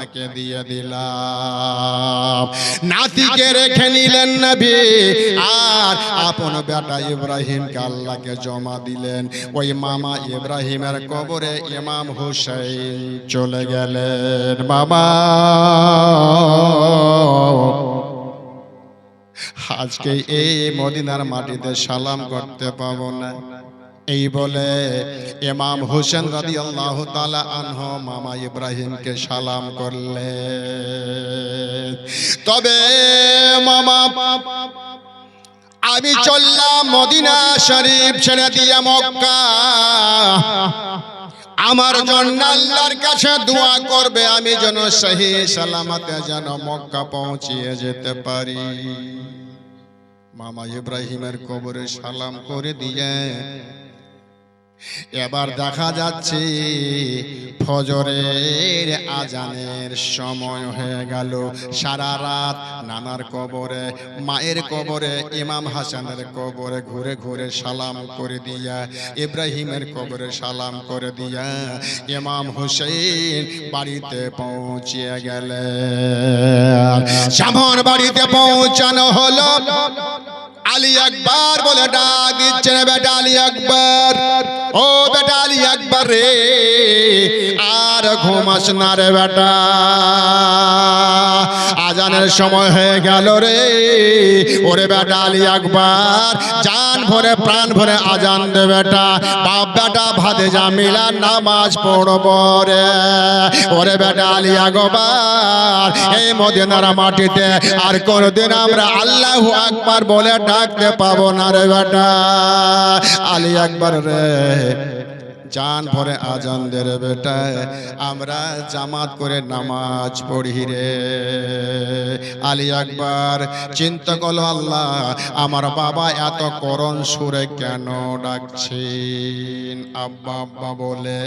আপনাকে দিয়ে দিলাম। নাতিকে রেখে নিলেন নবী। আর আপন বেটা ইব্রাহিমকে আল্লাহকে জমা দিলেন। ওই মামা ইব্রাহিমের কবরে ইমাম হুসাইন চলে গেলেন। বাবা। আজকে এই মদিনার মাটিতে সালাম করতে পাবো না। এই বলে ইমাম হোসেন রাদি আল্লাহ তালা আনহ মামা ইব্রাহিমকে সালাম করলে তবে মামা, আমি চললাম মদিনা শরীফ ছেড়ে দিয়ে মক্কা। আমার জন্য আল্লাহর কাছে দোয়া করবে, আমি যেন সহি সালামতে যেন মক্কা পৌঁছিয়ে যেতে পারি। মামা ইব্রাহিমের কবরে সালাম করে দিয়ে এবার দেখা যাচ্ছে ফজরের আজানের সময় হয়ে গেল। সারা রাত নানার কবরে, মায়ের কবরে, ইমাম হাসানের কবরে ঘুরে ঘুরে সালাম করে দিয়া, ইব্রাহিমের কবরে সালাম করে দিয়া ইমাম হুসেন বাড়িতে পৌঁছিয়ে গেলে। সামন বাড়িতে পৌঁছানো হলো। আলী আকবর বলে ডাক দিচ্ছে না বেটা আলী আকবর। ও বেটা আলী আকবর রে আর ঘুমাস না রে বেটা। আজানের সময় হয়ে গেল রে, ওরে বেটা আলী আকবর জান ভরে, প্রাণ ভরে আজান দে বেটা। বাপ বেটা ভাদে জামিলা নামাজ পড়ব রে। ওরে বেটা আলী আকবর এই মদিনার মাটিতে আর কোনদিন আমরা আল্লাহু আকবার বলে ডাকতে পাবো না রে বেটা। আলী আকবর রে। है জান ভরে আজান দে রে বেটা আমরা জামাত করে নামাজ পড়ি রে। আলী আকবর, চিন্তা করল, আল্লাহ, আমার বাবা এত করণ সুরে কেন ডাকছেন? আব্বা আব্বা বলে,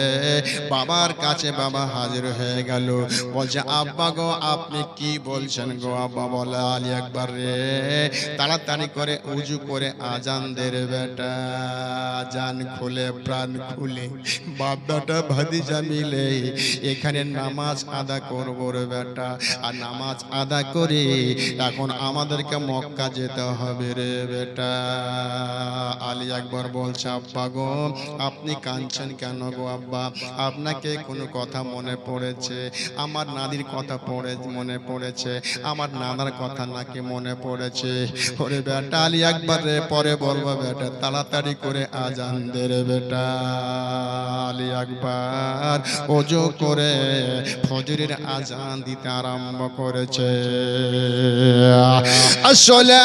বাবার কাছে বাবা হাজির হয়ে গেল। বলছে, আব্বা গো, আপনি কি বলছেন গো? আব্বা বলে, আলী একবার রে, তাড়াতাড়ি করে উজু করে আজান দে রে বেটা, জান খুলে, প্রাণ খুলে। বাবাটা ভাদিজা মিলে এখানে নামাজ আদা করব রে বেটা। আর নামাজ আদা করে এখন আমাদেরকে মক্কা যেতে হবে রে বেটা। আলী একবার বলছে, আব্বা গো, আপনি কাঁদছেন কেন গো আব্বা? আপনাকে কোনো কথা মনে পড়েছে? আমার নাদির কথা পড়ে, মনে পড়েছে। আমার নানার কথা নাকি মনে পড়েছে? ওরে বেটা আলী একবার রে, পরে বলব বেটা, তাড়াতাড়ি করে আজান দে রে বেটা। আলী আকবর। ওজো করে ফজরের আজান দিতে আরম্ভ করেছে। আসলে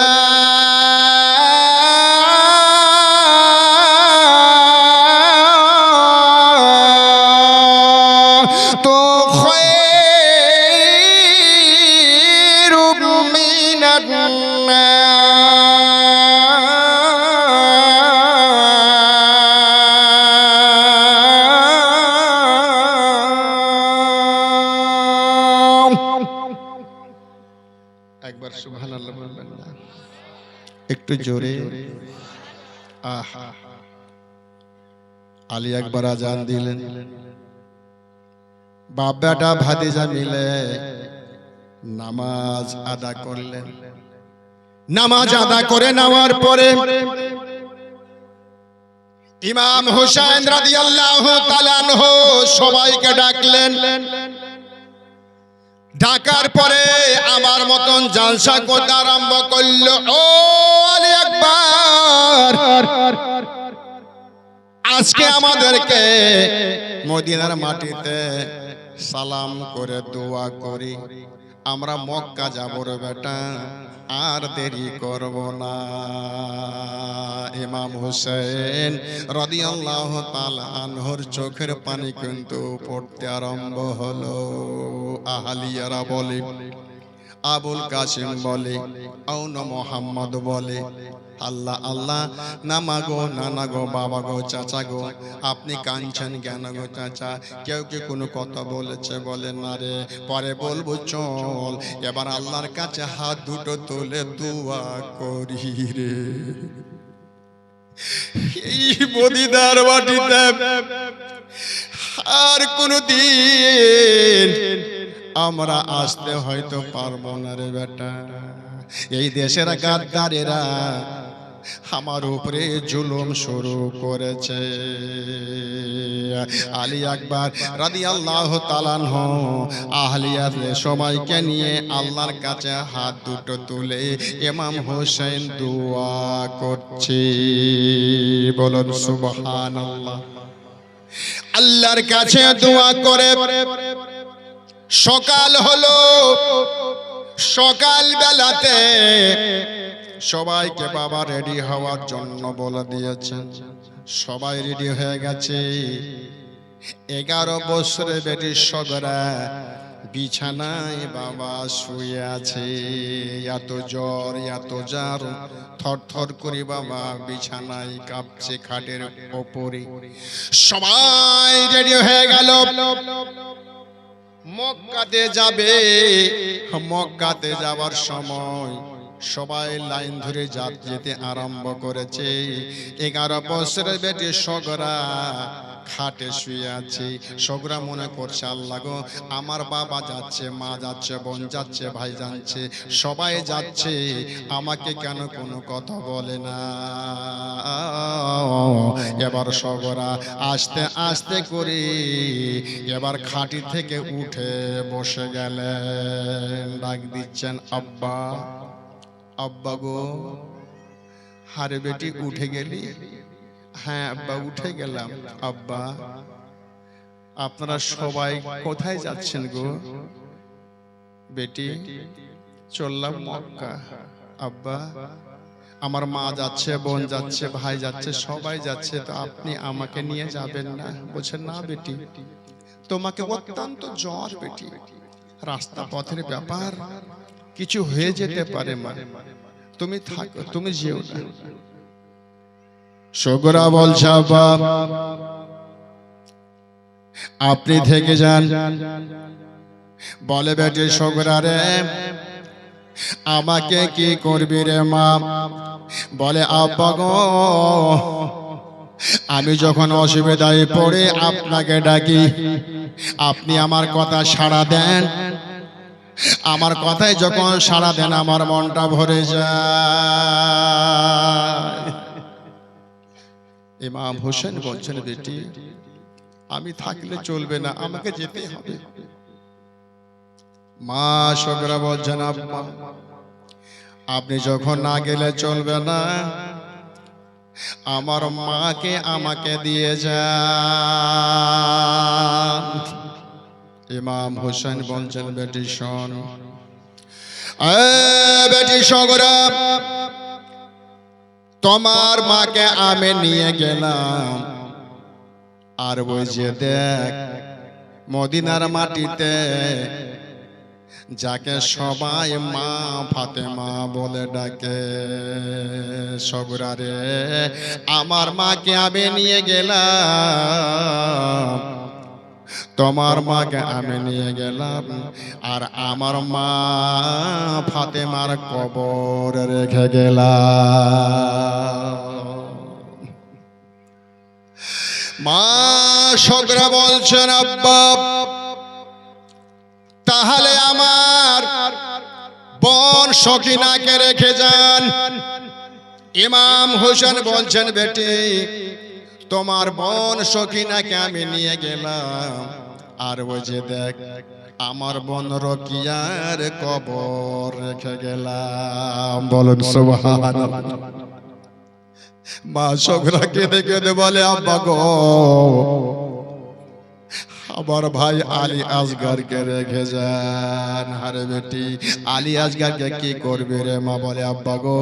একটু জোরে। আহা। আলী একবার আজান দিলেন। বাপ বেটা ভাতিজা মিলে নামাজ আদা করলেন। নামাজ আদা করে নেওয়ার পরে ইমাম হুসাইন রাদিয়াল্লাহু তাআলা সবাইকে ডাকলেন। ডাকার পরে আমার মতন জালসা করতে আরম্ভ করল। ও আলী একবার আজকে আমাদেরকে মদিনার মাটিতে সালাম করে দোয়া করি। আমরা মক্কা যাব রে বেটা, আর দেরি করব না। ইমাম হুসেন রদিয়াল্লাহ তাআলা আনহর চোখের পানি কিন্তু পড়তে আরম্ভ হলো। আহালিয়ারা বলে আবুল কাসিম বলে, আউন মোহাম্মদ বলে, আল্লাহ আল্লাহ, নামা গো, নানা গো, বাবা গো, চাচা গো, আপনি কাঁদছেন কেন গো চাচা? কেউ কি কোনো কথা বলেছে? বলে, না রে, পরে বলব, চল, এবার আল্লাহর কাছে হাত দুটো তুলে দোয়া করি রে। এই মদিনার মাটিতে আর কোনো দিন আমরা আসতে হয়তো পারব না রে বেটা। এই দেশের গাদ্দারেরা আমার উপরে জুলুম শুরু করেছে। আলী আকবর রাদি আল্লাহ তালানহ আহলিয়াত সবাইকে নিয়ে আল্লাহর কাছে হাত দুটো তুলে ইমাম হোসেন দোয়া করছে। বলুন সুবহান আল্লাহ আল্লাহর কাছে দোয়া করে সকাল হলো, সকাল বেলাতে সবাইকে বাবা রেডি হওয়ার জন্য বলে দিয়েছেন সবাই রেডি হয়ে গেছে। এগারো বছরে বেটির সগরা বিছানায় বাবা শুয়ে আছে। এত জ্বর এত জ্বর থর থর করে বাবা বিছানায় কাঁপছে খাটের ওপরে। সবাই রেডি হয়ে গেল। মক্কাতে যাবে। মক্কাতে যাওয়ার সময় সবাই লাইন ধরে যাত যেতে আরম্ভ করেছে। এগারো বছরের বেটি সগরা খাটে শুয়ে আছি। সগরা মনে করছে, আল্লাহ গো, আমার বাবা যাচ্ছে, মা যাচ্ছে, বোন যাচ্ছে, ভাই যাচ্ছে, সবাই যাচ্ছে। আমাকে কেন কোনো কথা বলে না? এবার সগরা আস্তে আস্তে করে এবার খাটি থেকে উঠে বসে গেলেন। ডাক দিচ্ছেন, আব্বা আব্বা গো হারে বেটি উঠে গেলি? হ্যাঁ আব্বা উঠে গেলাম। আব্বা আপনারা সবাই কোথায় যাচ্ছেন গো? বেটি চললাম মক্কা। আব্বা আমার মা যাচ্ছে বোন যাচ্ছে ভাই যাচ্ছে সবাই যাচ্ছে। তো আপনি আমাকে নিয়ে যাবেন না? বলছেন না বেটি তোমাকে অত্যন্ত জ্বর বেটি। রাস্তা পথের ব্যাপার কিছু হয়ে যেতে পারে মা। তুমি থাকো তুমি যেও না। সগরা আব্বা আপনি থেকে যান। বলে বেটে সগরা রে আমাকে কি করবি রে মা? বলে, আব্বা গো, আমি যখন অসুবিধায় পড়ে আপনাকে ডাকি, আপনি আমার কথা সাড়া দেন। আমার কথায় যখন সাড়া দেন, আমার মনটা ভরে যায়। ইমাম হোসেন বলছেন বেটি আমি থাকলে চলবে না আমাকে যেতে হবে। মা সগরা বলছেন আব্বা আপনি যখন না গেলে চলবে না আমার মাকে আমাকে দিয়ে যান। ইমাম হোসেন বলছেন বেটি শোন। বেটি সগরা তোমার মাকে আমি নিয়ে গেলাম। আর ওই যে দেখ মদিনার মাটিতে যাকে সবাই মা ফাতেমা বলে ডাকে সগরারে আমার মাকে আমি নিয়ে গেলাম। তোমার মাকে আমি নিয়ে গেলাম। আর আমার মা ফাতেমার কবর রেখে গেলাম। মা সগরা বলছেন, আব্বা, তাহলে আমার বন সকিনাকে রেখে যান। ইমাম হোসেন বলছেন, বেটি, তোমার বোন সকিনাকে আমি নিয়ে গেলাম। আর ওই যে দেখ, আমার বোন রকিয়ার কবর রেখে গেলাম। বলুন, সুবহানাল্লাহ। মা সগরা কেঁদে কেঁদে বলে, আব্বা গো, আমার ভাই আলী আসগারকে রেখে যান হারে বেটি, আলী আসগারকে কি করবে রে মা? বলে, আব্বা গো,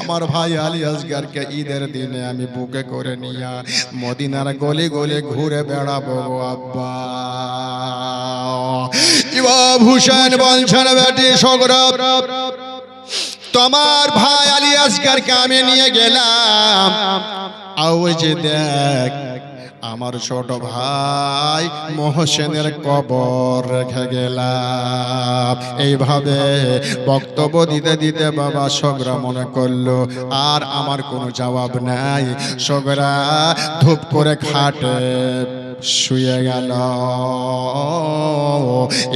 আমার ভাই আলী আসগারকে ঈদের দিনে আমি বুকে করে নিয়া মদিনার গলি গলি ঘুরে বেড়াবো গো আব্বা। ইমাম হুসেন বলছেন, বেটি সগরব তোমার ভাই আলী আসগারকে আমি নিয়ে গেলাম। ওই যে দেখ, আমার ছোট ভাই মহসেনের কবর রেখে গেলাম। এইভাবে বক্তব্য দিতে দিতে বাবা সগরা মনে করল, আর আমার কোনো জবাব নাই। সগরা ধূপ করে খাটে শুয়ে গেল।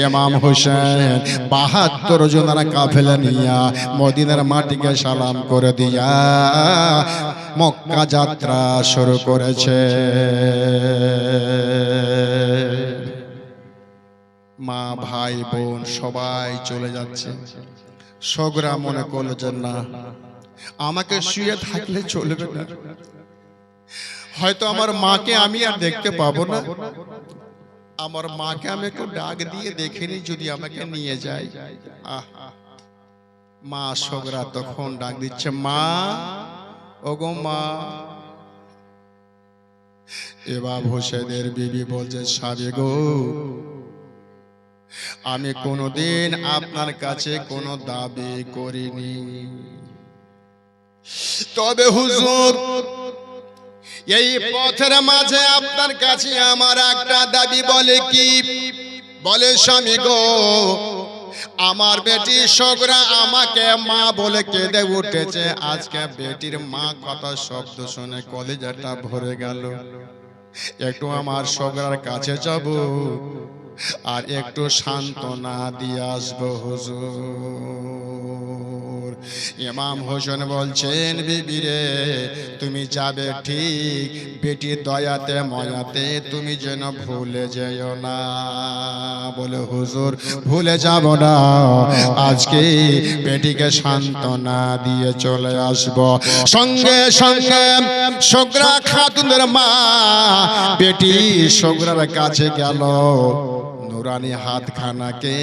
ইমাম হোসেন বাহাত্তর জনের কাফেলা নিয়া মদিনার মাটিকে সালাম করে দিয়া মক্কা যাত্রা শুরু করেছে। মা, ভাই, বোন সবাই চলে যাচ্ছে। সগরা মনে করল যে না, আমাকে শুয়ে থাকলে চলবে না। হয়তো আমার মাকে আমি আর দেখতে পাবো না। আমার মাকে আমি একটু ডাক দিয়ে দেখিনি যদি আমাকে নিয়ে যায়। আহ মা সগরা তখন ডাক দিচ্ছে মা ওগো মা। এবার হোসেনের বিবি বলছে সাবে গো আমি কোনোদিন আপনার কাছে কোনো দাবি করিনি। তবে হুজুর এই পথের মাঝে আপনার কাছে আমার একটা দাবি বলে কি? বলে, স্বামী গো, আমার বেটি সগরা আমাকে মা বলে কেঁদে উঠেছে। আজকে বেটির মা কথা শব্দ শুনে কলেজাটা ভরে গেল। একটু আমার সগরার কাছে যাব আর একটু সান্ত্বনা দিয়ে আসব হুজুর। ইমাম হোসেন বলছেন, বিবিরে, তুমি যাবে ঠিক বেটির দয়াতে, ময়াতে, তুমি যেন ভুলে যেও না। বলে, হুজুর, ভুলে যাব না। আজকে বেটিকে সান্ত্বনা দিয়ে চলে আসব। সঙ্গে সঙ্গে সগরা খাতুনের মা, বেটি সগরার কাছে গেল। নুরানি হাতখানাকে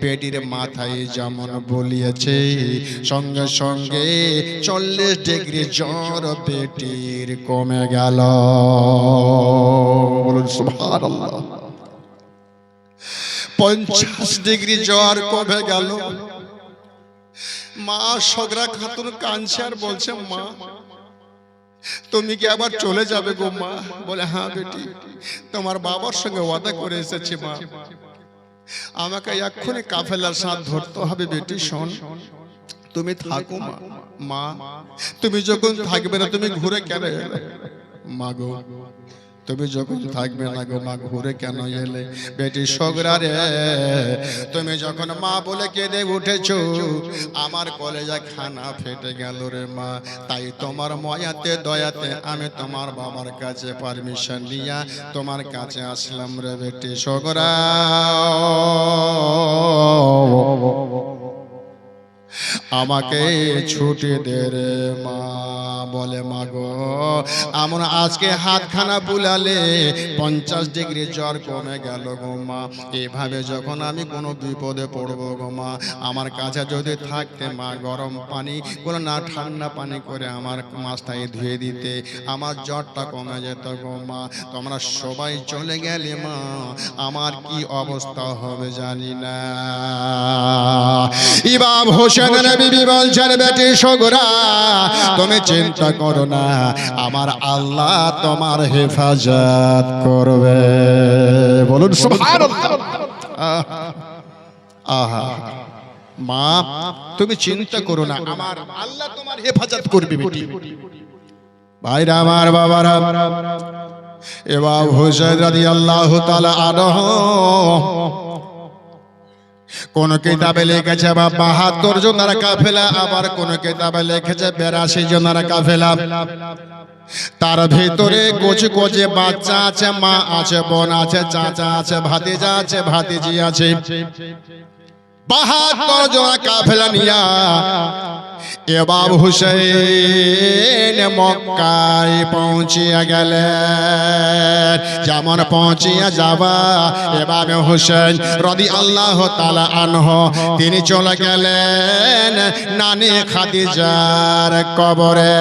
বেটির মাথায় যেমন বলিয়েছে, সঙ্গে সঙ্গে চল্লিশ ডিগ্রি জ্বর বেটির কমে গেল। পঞ্চাশ ডিগ্রি জ্বর কমে গেল। মা সগরা খাতুন কাঁদছে আর বলছে, মা, তুমি কি আবার চলে যাবে গো মা? বলে হ্যাঁ বেটি, তোমার বাবার সঙ্গে ওয়াদা করে এসেছি মা। আমাকে এক্ষুনি কাফেলার সাথ ধরতে হবে বেটি শোন। তুমি থাকো মা। মা। তুমি যখন থাকবে না তুমি ঘুরে কেন মাগো মা গো। তুমি যখন থাকবে না গো মা, ঘুরে কেন এলে? বেটি সগরা রে, তুমি যখন মা বলে কেঁদে উঠেছ, আমার কলেজা খানা ফেটে গেল রে মা। তাই তোমার ময়াতে, দয়াতে আমি তোমার বাবার কাছে পারমিশন নিয়া তোমার কাছে আসলাম রে বেটি সগরা। আমাকে ছুটি দে রে মা। বলে মাগো আমার আজকে হাতখানা বুলালে পঞ্চাশ ডিগ্রি জ্বর কমে গেল গো মা। এভাবে যখন আমি কোনো বিপদে পড়ব গো মা আমার কাছে যদি থাকতে মা গরম পানি কোনো না ঠান্ডা পানি করে আমার মাছটাই ধুয়ে দিতে আমার জ্বরটা কমে যেত গো মা। তোমরা সবাই চলে গেলে মা আমার কি অবস্থা হবে জানি না। ইমাম হোসেন বিবি বলছেন বেটি সগরা তুমি চিন্তা করো না আমার আল্লাহ তোমার হেফাজত করবে। বলুন আহা মা তুমি চিন্তা করো না আমার আল্লাহ তোমার হেফাজত করবে বেটি। ভাইরা আমার বাবারা এবার হোসেন রাদিয়াল্লাহু তাআলা আনহু কোন কিতাবে লিখেছে বা বাহাত্তর জনের কাফেলা আবার কোন কিতাবে লিখেছে বেরাশি জনের কাফেলা। তার ভিতরে কোচে কোচে বাচ্চা আছে মা আছে বোন আছে চাচা আছে ভাতিজা আছে। ভাতিজি আছে। বাহাত্তর জনের কাফেলা নিয়া এবাব হুসেন মক্কায় পৌঁছিয়া গেলেন। যেমন পৌঁছিয়া যাবা এবাব হুসেন রদি আল্লাহ তালা আনহ, তিনি চলে গেলেন নানি খাদিজার কবরে।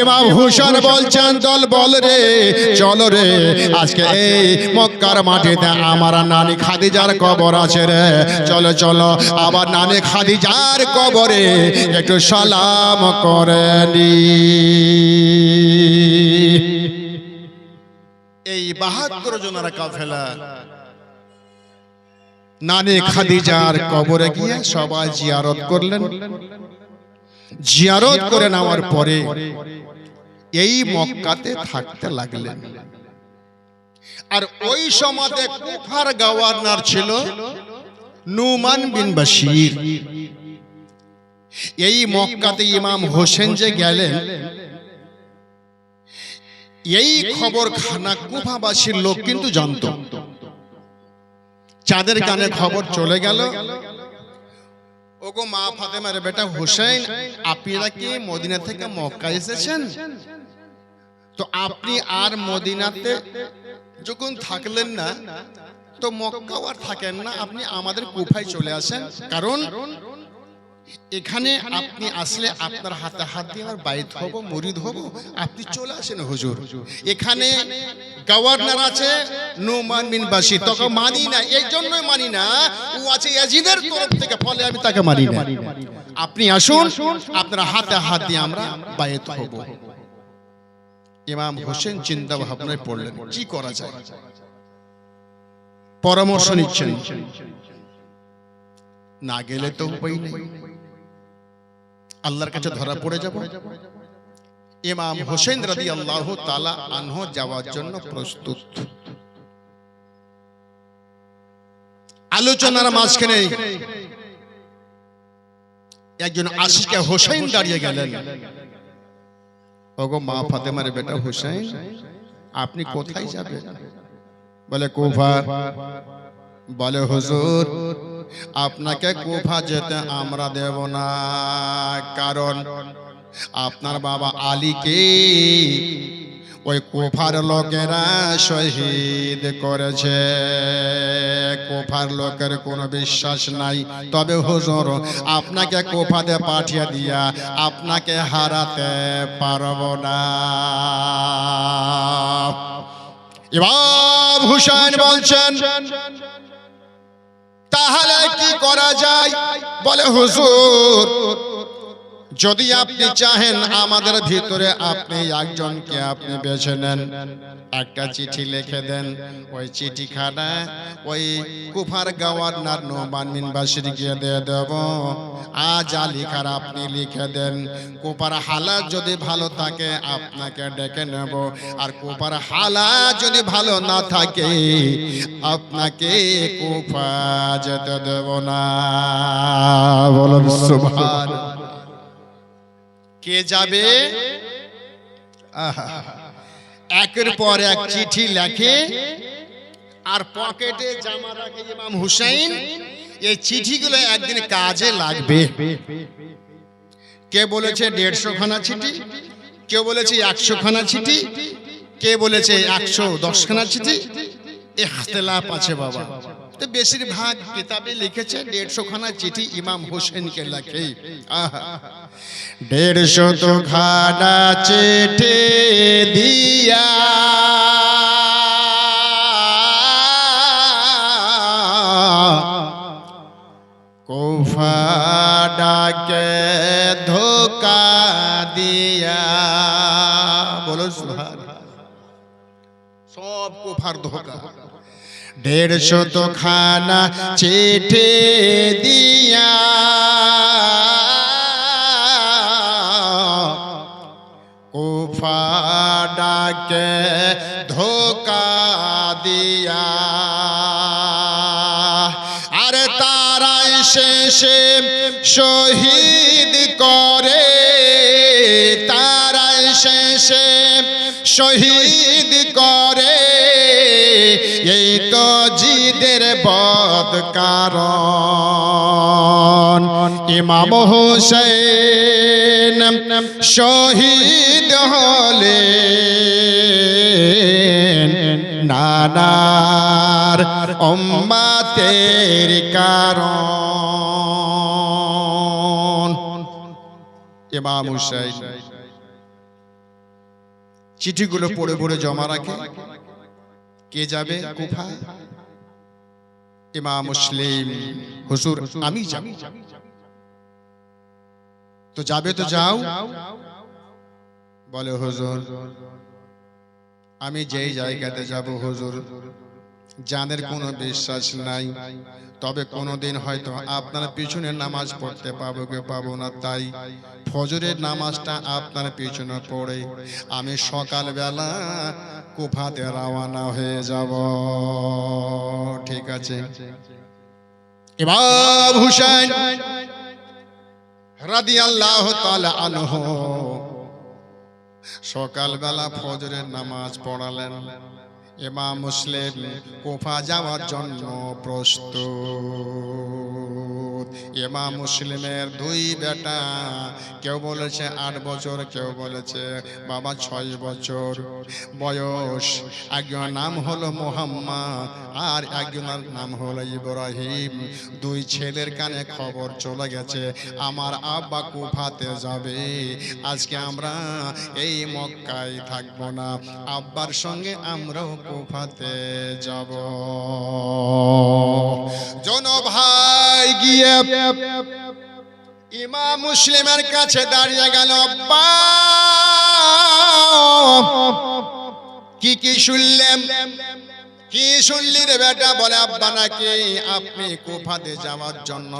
ইমাম হুসেন বলছেন, দল বল রে, চল রে, আজকে এই মক্কার মাটিতে আমার নানি খাদিজার কবর আছে রে। চলো চলো, আবার নানি খাদিজার কবরে একটু সালাম করে নি। এই বাহাত্তর জনের কাফেলা। নানি খাদিজার কবরে গিয়ে সবাই জিয়ারত করলেন। জিয়ারত করে নেওয়ার পরে এই মক্কাতে থাকতে লাগলেন। আর ওই সমাজে কুফার গভর্নর ছিল নুমান বিন বাশির। এই মক্কাতে ইমাম হোসেন যে গেলেন এই খবর খানা কুফাবাসীর লোক কিন্তু জানতো। চাঁদের কানে খবর চলে গেল। ওগো মা ফাতেমার বেটা হোসেন আপনারা কি মদিনা থেকে মক্কা এসেছেন? তো আপনি আর মদিনাতে যখন থাকলেন না তো মক্কাও আর থাকেন না আপনি আমাদের কুফায় চলে আসেন। কারণ এখানে আপনি আসলে আপনার হাতে হাত দিয়ে আমার বাইত হব মরিদ হব। আপনি চলে আসেন হুজুর। এখানে গভর্নর আছে নোমান বিন বাসি তোকে মানি না এই জন্যই মানি না। ও আছে ইয়াজিদের তরফ থেকে ফলে আমি তাকে মানি না। আপনি আসুন আপনার হাতে হাত দিয়ে আমরা বাইত হব। ইমাম হোসেন চিন্তা ভাবনায় পড়লেন কি করা যায়? পরামর্শ নিচ্ছেন। না গেলে তো উপায় নেই। আল্লাহর কাছে ধরা পড়ে যাব? ইমাম হোসেন রাদি আল্লাহ তালা আনহ যাওয়ার জন্য প্রস্তুত। আলোচনার মাঝখানে একজন আশিকা হোসেন দাঁড়িয়ে গেলেন। ওগো মা ফাতেমার বেটা হোসেন আপনি কোথায় যাবেন? বলে কুফা বলে, হুজুর আপনাকে কুফা যেতে আমরা দেব না। কারণ আপনার বাবা আলীকে ওই কুফার লোকেরা শহীদ করেছে। কুফার লোকের কোনো বিশ্বাস নাই। তবে হুজুর, আপনাকে কুফাতে পাঠিয়ে দিয়া আপনাকে হারাতে পারব না। ইমাম হুসাইন বলছেন তাহলে কি করা যায়? বলে হুজুর যদি আপনি চাহেন আমাদের ভিতরে আপনি একজনকে আপনি বেছে নেন। একটা চিঠি লিখে দেন ওই চিঠিখানা ওই কুফার গভর্নর নোমান গিয়ে দিয়ে দেব। আজ লিখার আপনি লিখে দেন। কুপার হালা যদি ভালো থাকে আপনাকে ডেকে নেব। আর কুপার হালাত যদি ভালো না থাকে আপনাকে কুফা যেতে দেব না। বলুন সুবহান কে যাবে। একের পর এক চিঠি লেখে আর পকেটে জামা রাখে ইমাম হুসাইন। এই চিঠিগুলো একদিন কাজে লাগবে। কে বলেছে দেড়শো খানা চিঠি? কে বলেছে একশো খানা চিঠি? কে বলেছে একশো দশ খানা চিঠি? এ হাতে লাভ আছে বাবা। তো বেশিরভাগ কিতাবে লিখেছে দেড়শো খানা চিঠি ইমাম হোসেনকে লেখে। দেড়শো তো খানা চিঠি দিয়া কোফা ডাকে ধোকা দিয়া। বলো সব কোফার ধোকা। দেড়শো তো খানা চিঠি দিয়া। কোফা ডাকে ধোকা দিয়া। আর তারাই শেষে শহীদ করে। তারাই শেষে শহীদ করে। জিদের বদ কারণ ইমাম হোসেন শহীদ হলে নানার অম্মাতের কারণ। ইমাম হুসাইন। চিঠিগুলো পড়ে পড়ে জমা রাখে। কে যাবে? কুফা? ইমাম মুসলিম। হুজুর আমি যাব। তো যাবে তো যাও। বলে হুজুর আমি যেই জায়গাতে যাব হুজুর জানের কোনো বিশ্বাস নাই। তবে কোনোদিন হয়তো আপনার পিছনে নামাজ পড়তে পাবো কে পাবো না তাই ফজরের নামাজটা আপনার পিছনে পড়ে। আমি সকালবেলা কুফাতে রওয়ানা হয়ে যাব। ঠিক আছে। ইমাম হুসাইন রাদিয়াল্লাহু তাআলা আনহু সকালবেলা ফজরের নামাজ পড়ালেন। ইমাম মুসলিম কুফা যাওয়ার জন্য প্রস্তুত। এমা মুসলিমের দুই বেটা, কেউ বলেছে আট বছর, কেউ বলেছে বাবা ছয় বছর। বয়স, একজনের নাম হলো মোহাম্মদ আর একজনের নাম হলো ইব্রাহিম। দুই ছেলের কানে খবর চলে গেছে, আমার আব্বা কুফাতে যাবে, আজকে আমরা এই মক্কায় থাকব না। আব্বার সঙ্গে আমরাও কুফাতে যাব। জন ভাই গিয়ে ইমাম মুসলিমের কাছে দাঁড়িয়ে গেল কি কি শুনলেন? কি শুনলি রে বেটা? বলে, আব্বা, নাকি আপনি কুফাতে যাওয়ার জন্য